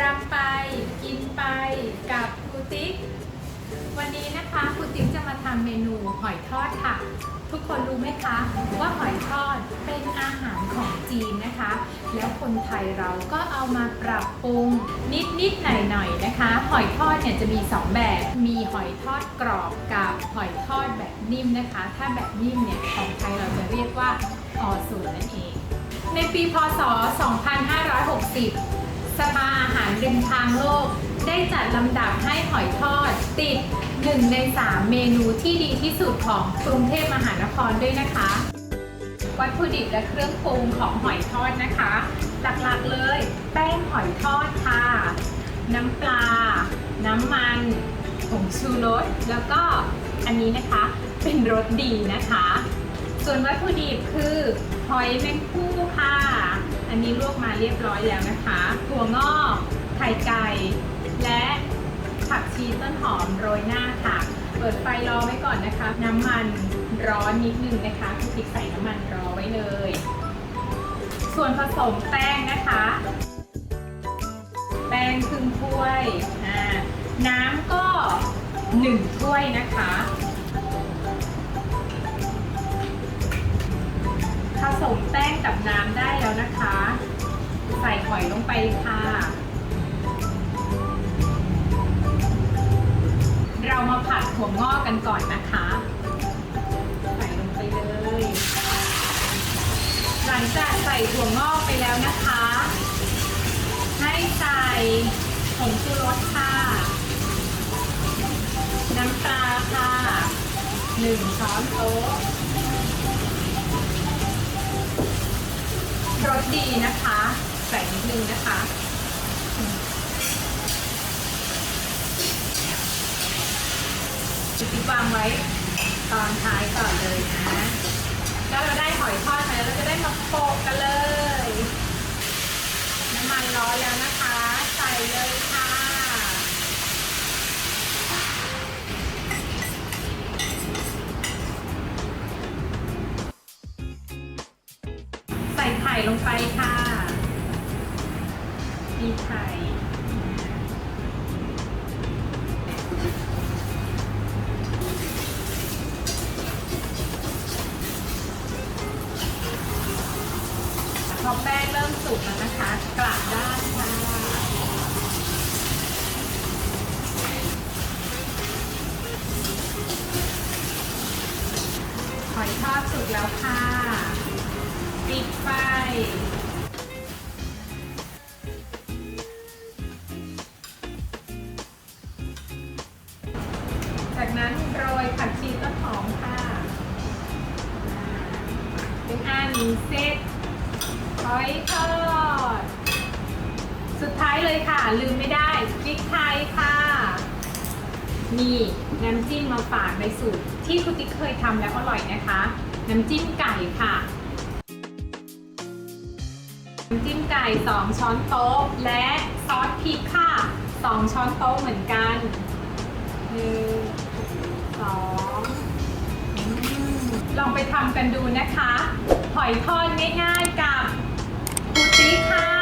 รำไป กินไปกับครูติ๊ก วันนี้นะคะครูติ๊กจะมาทำเมนูหอยทอดค่ะ ทุกคนรู้ไหมคะ ว่าหอยทอดเป็นอาหารของจีนนะคะ แล้วคนไทยเราก็เอามาปรับปรุงนิดนิดหน่อยหน่อยนะคะ หอยทอดเนี่ยจะมี 2 แบบ มีหอยทอดกรอบกับหอยทอดแบบนิ่มนะคะ ถ้าแบบนิ่มเนี่ยของไทยเราจะเรียกว่าออสูรนั่นเอง ในปีพศ 2560 สภาอาหารริมทางโลก ได้จัดลำดับให้หอยทอด ติด1ใน3เมนูที่ดีที่สุดของกรุงเทพมหานครด้วยนะคะ วัตถุดิบและเครื่องปรุงของหอยทอดนะคะ หลักๆเลย แป้งหอยทอดค่ะ น้ำปลา น้ำมันผงชูรสแล้วก็อันนี้นะคะเป็นรสดีนะคะ ส่วนวัตถุดิบคือ หอยแมงคู่ค่ะ อันนี้ลวกมาเรียบร้อยแล้วนะคะถั่วงอกไข่ไก่ และผักชีต้นหอมโรยหน้าค่ะ เปิดไฟรอไว้ก่อนนะคะ น้ำมันร้อนนิดนึงนะคะคุณติ๊กใส่น้ำมันรอไว้เลย ส่วนผสมแป้งนะคะ แป้งครึ่งถ้วย น้ำก็หนึ่งถ้วยนะคะ กับน้ำได้แล้วนะคะ ใส่หอยลงไปค่ะ เรามาผัดถั่วงอกกันก่อนนะคะ ใส่ลงไปเลย หลังจากใส่ถั่วงอกไปแล้วนะคะ ให้ใส่ผงชูรสค่ะ น้ำปลาค่ะหนึ่งช้อนโต๊ะ รสดีนะคะ ใส่นิดนึงนะคะจุดวางไว้ตอนท้ายก่อนเลยนะแล้วเราได้หอยทอดมาแล้วเราจะได้มาโปะกันเลย น้ำมันร้อนแล้วนะคะ ใส่เลยค่ะ ลงไปค่ะมีไข่พอแป้งเริ่มสุกแล้วนะคะ กลับด้านค่ะหอยทอดสุกแล้วค่ะิดไฟจากนั้นโรยผักชีต้นหอมค่ะเป็นอันเสร็จหอยทอด สุดท้ายเลยค่ะ ลืมไม่ได้พริกไทยค่ะนี่น้ำจิ้มมาฝากในสูตรที่คุณติ๊กเคยทำแล้วอร่อยนะคะ น้ำจิ้มไก่ค่ะ น้ำจิ้มไก่ 2 ช้อนโต๊ะ และซอสพริกค่ะ 2 ช้อนโต๊ะเหมือนกันหนึ่งสองลองไปทำกันดูนะคะ หอยทอดง่ายๆกับกุ้ิค่ะ